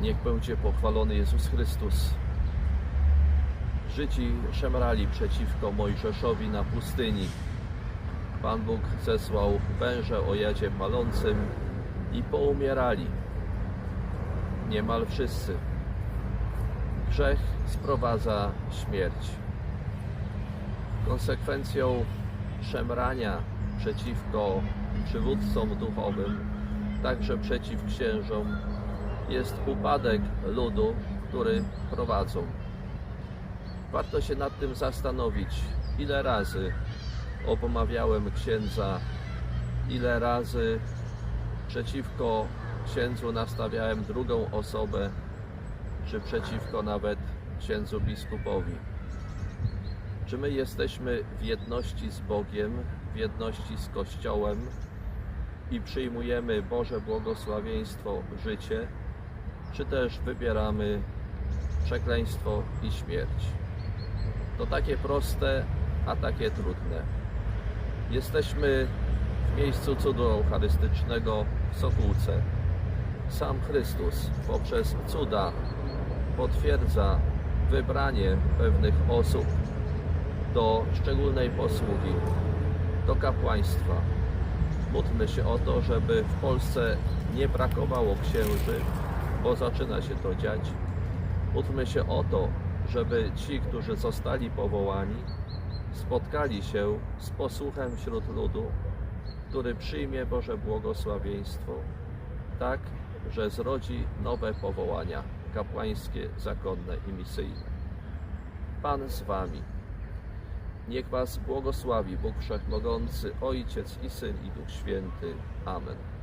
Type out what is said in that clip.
Niech będzie pochwalony Jezus Chrystus. Żydzi szemrali przeciwko Mojżeszowi na pustyni. Pan Bóg zesłał węże o jadzie palącym i poumierali. Niemal wszyscy. Grzech sprowadza śmierć. Konsekwencją szemrania przeciwko przywódcom duchowym, także przeciw księżom, jest upadek ludu, który prowadzą. Warto się nad tym zastanowić, ile razy opomawiałem księdza, ile razy przeciwko księdzu nastawiałem drugą osobę, czy przeciwko nawet księdzu biskupowi. Czy my jesteśmy w jedności z Bogiem, w jedności z Kościołem i przyjmujemy Boże błogosławieństwo życie, czy też wybieramy przekleństwo i śmierć? To takie proste, a takie trudne. Jesteśmy w miejscu cudu eucharystycznego w Sokółce. Sam Chrystus poprzez cuda potwierdza wybranie pewnych osób do szczególnej posługi, do kapłaństwa. Módlmy się o to, żeby w Polsce nie brakowało księży, bo zaczyna się to dziać. Módlmy się o to, żeby ci, którzy zostali powołani, spotkali się z posłuchem wśród ludu, który przyjmie Boże błogosławieństwo, tak, że zrodzi nowe powołania kapłańskie, zakonne i misyjne. Pan z Wami. Niech Was błogosławi Bóg Wszechmogący, Ojciec i Syn i Duch Święty. Amen.